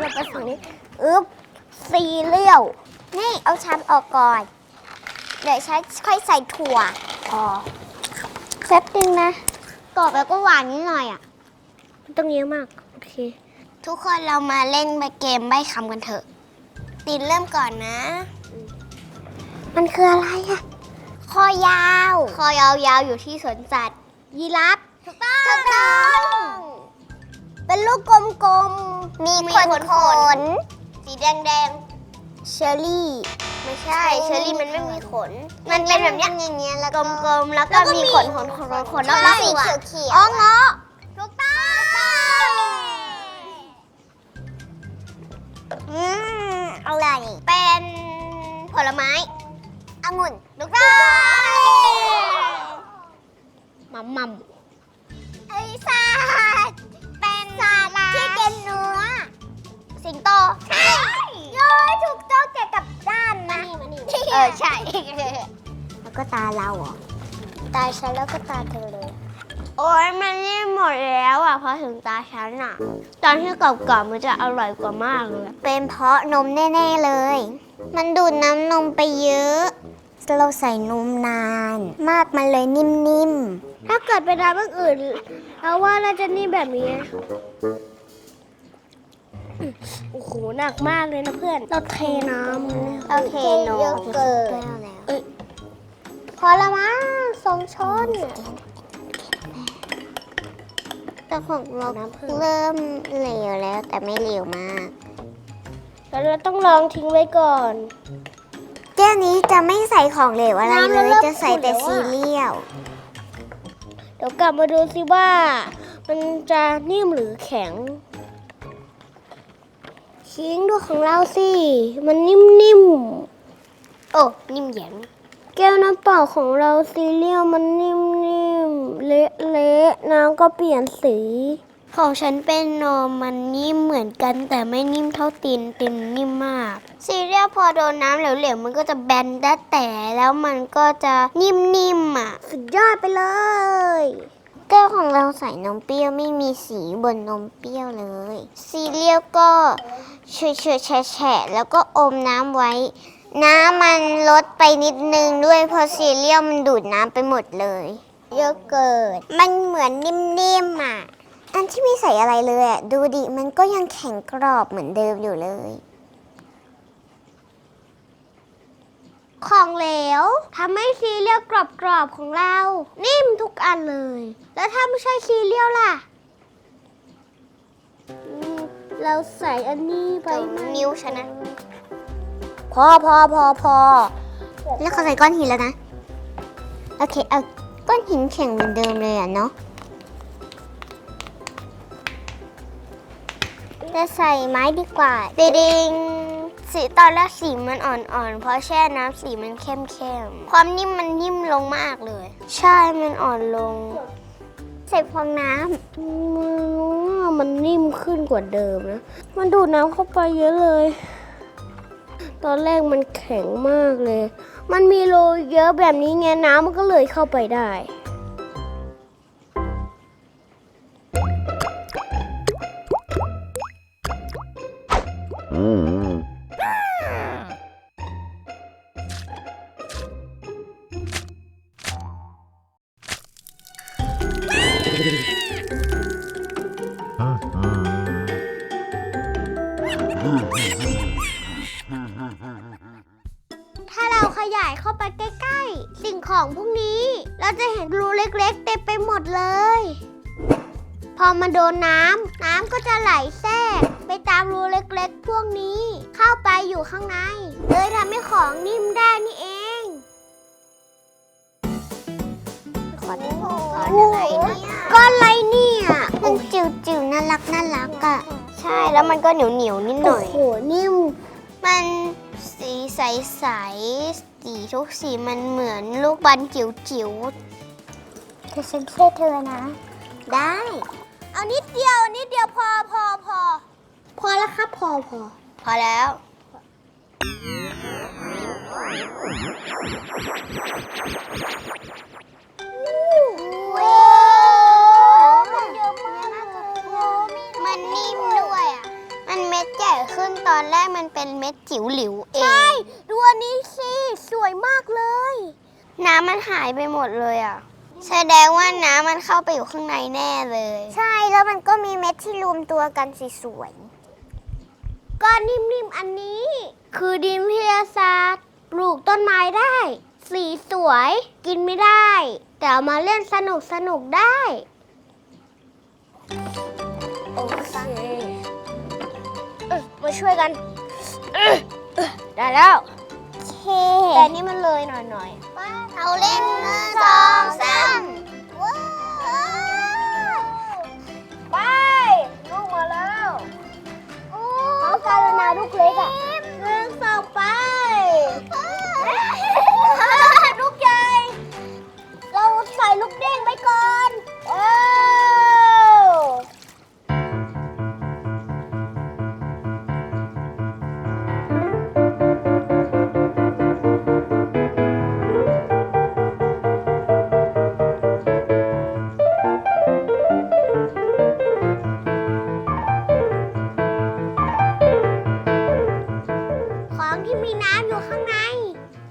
เราก็สูนี้อึ๊บซีเรียลนี่เอาชามออกก่อน เดี๋ยวใช้ค่อยใส่ถั่วอ๋อแป๊บนึงนะกรอบแล้วก็หวานนิดหน่อยอะมันต้องเยอะมาก โอเค ทุกคนเรามาเล่นเกมใบคำกันเถอะ ตินเริ่มก่อนนะ มันคืออะไรอะ อยาว คอยาวๆอยู่ที่สวนสัตว์ ยีราฟถูกต้องถูกต้อง เป็นลูกกลมๆ มีมีขนขขนนสีแดงๆ เชอรี่ ไม่ใช่ เชอรี่มันไม่มีขน มันเป็นแบบเนี้ยอย่างเงี้ยแล้วกลมๆ แล้วก็มีขนขนขนขนแล้แล้ววก็ก็สีสีเขีเขียยววๆอ๋อเงาะถูกต้องอืมอะไรเป็นผลไม้ องุ่นถูกต้องมัมมัมไอ้สัตว์เป็นสัตว์ที่กินเนื้อ สิงโต ใช่เลยถูกต้องเกี่ยวกับด้านนะเออใช่ แล้วก็ตาเราเหรอตาฉันแล้วก็ตาเธอเลย โอ้ยมันนี่หมดแล้วอะพอถึงตาฉันอะ ตอนที่กรอบๆมันจะอร่อยกว่ามากเลย เป็นเพราะนมแน่ ๆ เลย มันดูดน้ำนมไปเยอะ เราใส่นมนาน มากมันเลยนิ่มถ้าเกิดเป็นน้ำอื่นเราว่าน่าจะนี่แบบนี้ๆโอ้โหหนักมากเลยนะเพื่อน เราเทน้ำโอเคโนเยอะเกินพอละมั้งสองช้อนแต่ของเราเริ่มเหลวแล้วแต่ไม่เหลวมาก แล้วเราต้องลองทิ้งไว้ก่อน แก้วนี้จะไม่ใส่ของเหลวอะไรน้ำเลมันยเริ่มจะใส่แต่ขุ่นแล้วอะซีเรียลเดี๋ยวกลับมาดูสิว่า มันจะนิ่มหรือแข็ง ชิงดูของเราสิ มันนิ่มๆ โอ้ นิ่มแข็งแก้วน้ำเปล่าของเราซีเรียลมันนิ่มๆ เละๆ น้ำก็เปลี่ยนสี ของฉันเป็นนมมันนิ่มเหมือนกัน แต่ไม่นิ่มเท่าตินตินนิ่มมาก ซีเรียลพอโดนน้ำเหลวๆมันก็จะแบนได้แต่แล้วมันก็จะนิ่มๆอะ สุดยอดไปเลย แก้วของเราใส่นมเปรี้ยวไม่มีสีบนนมเปรี้ยวเลย ซีเรียลก็เฉยเฉยแฉะแฉะแล้วก็อมน้ำไว้ น้ำมันลดไปนิดนึงด้วยเพราะซีเรียลมันดูดน้ำไปหมดเลยเยอะเกิดมันเหมือนนิ่มๆอะ อันที่ไม่ใส่อะไรเลยอะดูดิมันก็ยังแข็งกรอบเหมือนเดิมอยู่เลย ของเหลวทำให้ซีเรียลกรอบๆของเรา นิ่มทุกอันเลย แล้วถ้าไม่ใช่ซีเรียลล่ะอืมเราใส่อันนี้ไปนิ้วฉันนะ พอพอพอพอแล้วเขาใส่ก้อนหินแล้วนะ โอเคเอาก้อนหินแข็งเหมือนเดิมเลยอะเนาะ จะใส่ไม้ดีกว่าดดิงสีตอนแรกสีมันอ่อนๆ เพราะแช่น้ำสีมันเข้มๆ ความนิ่มมันนิ่มลงมากเลย ใช่ มันอ่อนลง ใส่ฟองน้ำมันมันนิ่มขึ้นกว่าเดิมนะ มันดูดน้ำเข้าไปเยอะเลย ตอนแรกมันแข็งมากเลย มันมีโลเยอะแบบนี้ไงน้ำมันก็เลยเข้าไปได้ ถ้าเราขยายเข้าไปใกล้ ๆ สิ่งของพวกนี้ เราจะเห็นรูเล็กๆ เต็มไปหมดเลย พอมาโดนน้ำน้ำก็จะไหลแทรกไปตามรูเล็กๆ พวกนี้ เข้าไปอยู่ข้างใน เลยทำให้ของนิ่มได้นี่เองก้อนอะไรเนี่ยก้อนอะไรเนี่ยำมันจิ๋วจิ๋วๆน่ารักน่ารักอะใช่ แล้วมันก็เหนียวเหนียวๆนิดหน่อยโอ้โหนิ่มมันสีใสๆสีทุกสีมันเหมือนลูกบอลจิ๋วจิ๋วเธอฉันช่วยเธอนะได้ เอานิดเดียวนิดเดียวพอพอพอพอแล้วครับพอพอพอแล้วว้ ตอนแรกมันเป็นเม็ดจิ๋วหลิวเองดูอันนี้สิ สวยมากเลย น้ำมันหายไปหมดเลยอะ แสดงว่าน้ำมันเข้าไปอยู่ข้างในแน่เลย ใช่ แล้วมันก็มีเม็ดที่รวมตัวกันสสวย ก้อนนิ่มๆอันนี้ คือดินวิทยาศาสตร์ ปลูกต้นไม้ได้ สีสวย กินไม่ได้ แต่เอามาเล่นสนุกสนุกๆได้ โอเคเอ้ย มาช่วยกันเอ้ยเอ้ยได้แล้วเคแต่นี่มันเลยหน่อยเอาเล่นหนึ่งสองสาม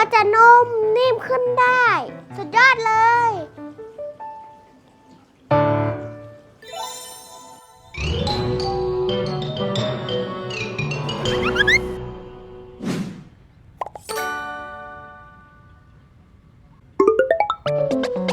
ก็จะนุ่มนิ่มขึ้นได้ สุดยอดเลยผม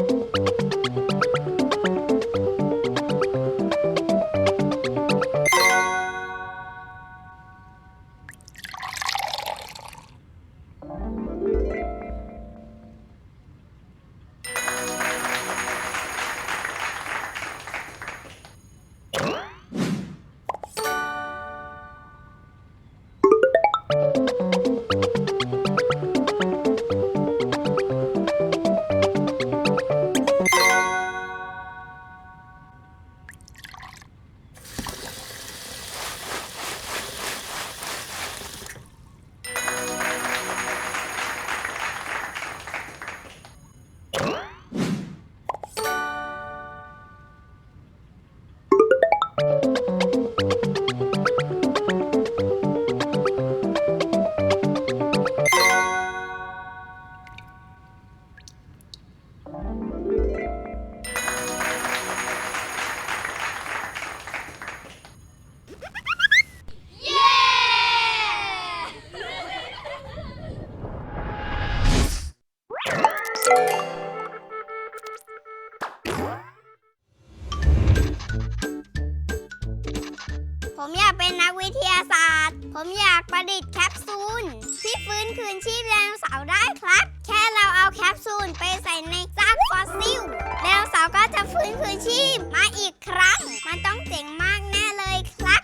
ผมอยากประดิษฐ์แคปซูล ที่ฟื้นคืนชีพไดโนเสาร์ได้ครับ แค่เราเอาแคปซูลไปใส่ในซากฟอสซิลไดโนเสาร์ก็จะฟื้นคืนชีพมาอีกครั้ง มันต้องเจ๋งมากแน่เลยครับ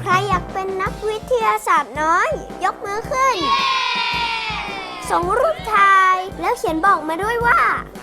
ใครอยากเป็นนักวิทยาศาสตร์น้อย ยกมือขึ้น ส่งรูปถ่ายแล้วเขียนบอกมาด้วยว่า